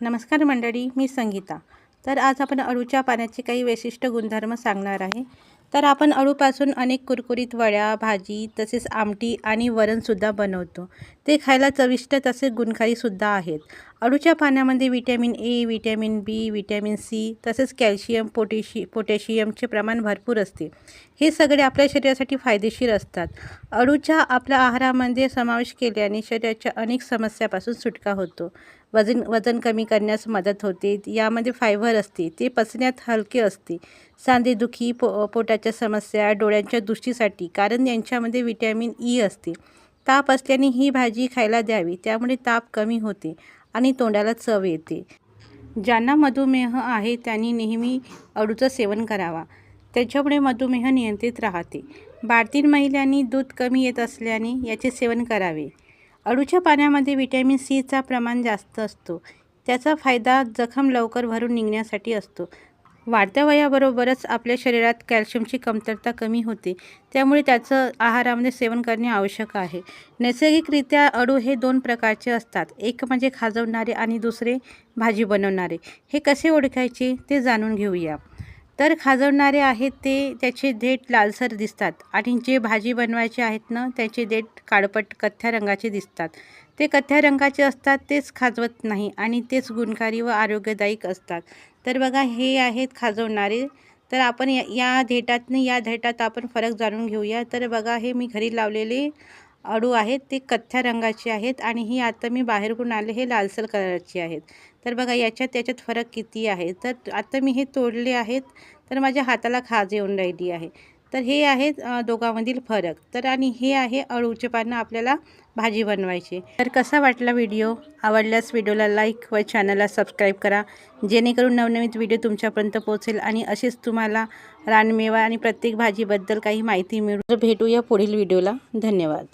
नमस्कार मंडळी मी संगीता. तर आज आपण अळूच्या पाण्याचे काही वैशिष्ट्य गुणधर्म सांगणार आहे. तर आपण अळूपासून अनेक कुरकुरीत वड्या भाजी तसेच आमटी आणि वरणसुद्धा बनवतो. ते खायला चविष्ट तसेच गुणकारीसुद्धा आहेत. अळूच्या पाण्यामध्ये vitamin A vitamin B vitamin C तसेच कॅल्शियम पोटॅशि पोटॅशियमचे प्रमाण भरपूर असते. हे सगळे आपल्या शरीरासाठी फायदेशीर असतात. अळूच्या आपल्या आहारामध्ये समावेश केल्याने शरीराच्या अनेक समस्यापासून सुटका होतो. वजन वजन कमी करण्यास मदत होते. यामध्ये फायबर असते. ते पचण्यात हलके असते. सांधेदुखी पो पोटाच्या समस्या डोळ्यांच्या दृष्टीसाठी कारण यांच्यामध्ये व्हिटॅमिन ई असते. ताप असल्याने ही भाजी खायला द्यावी. त्यामुळे ताप कमी होते. आणि तोंडाला चव येते. ज्यांना मधुमेह आहे त्यांनी नेहमी अडूचं सेवन करावा. त्याच्यामुळे मधुमेह नियंत्रित राहते. भारतीय महिलांनी दूध कमी येत असल्याने याचे सेवन करावे. अळूच्या पाण्यामध्ये विटॅमिन सीचा प्रमाण जास्त असतो. त्याचा फायदा जखम लवकर भरून निघण्यासाठी असतो. वाढत्या वयाबरोबरच आपल्या शरीरात कॅल्शियमची कमतरता कमी होते. त्यामुळे त्याचं आहारामध्ये सेवन करणे आवश्यक आहे. नैसर्गिकरित्या अडू हे दोन प्रकारचे असतात. एक म्हणजे खाजवणारे आणि दुसरे भाजी बनवणारे. हे कसे ओळखायचे ते जाणून घेऊया. तर खाजवणारे आहेत ते त्याचे देठ लालसर दिसतात आणि जे भाजी बनवायचे आहेत ना त्याचे देठ काळपट कथ्या रंगाचे दिसतात. ते कथ्या रंगाचे असतात तेच खाजवत नाही आणि तेच गुणकारी व आरोग्यदायक असतात. तर बघा हे आहेत खाजवणारे. तर आपण या या देठातनं या धेटात आपण फरक जाणून घेऊया. तर बघा हे मी घरी लावलेले अडू आहेत. ते कथ्या रंगाचे आहेत आणि ही आता मी बाहेरून आले हे लालसर कलरचे आहेत. तर बघा याच्यात त्याच्यात फरक किती आहे? तर आता मी हे तोडले आहेत. तर माझ्या हाताला खाज येऊन राहिली आहे. तर हे आहेत दोघांमधील फरक. तर आणि हे आहे अळूचे पानं आपल्याला भाजी बनवायची. तर कसा वाटला व्हिडिओ? आवडल्यास व्हिडिओला लाईक व चॅनलला सबस्क्राईब करा. जेणेकरून नवनवीन व्हिडिओ तुमच्यापर्यंत पोहोचेल आणि असेच तुम्हाला रानमेवा आणि प्रत्येक भाजीबद्दल काही माहिती मिळू. भेटूया पुढील व्हिडिओला. धन्यवाद.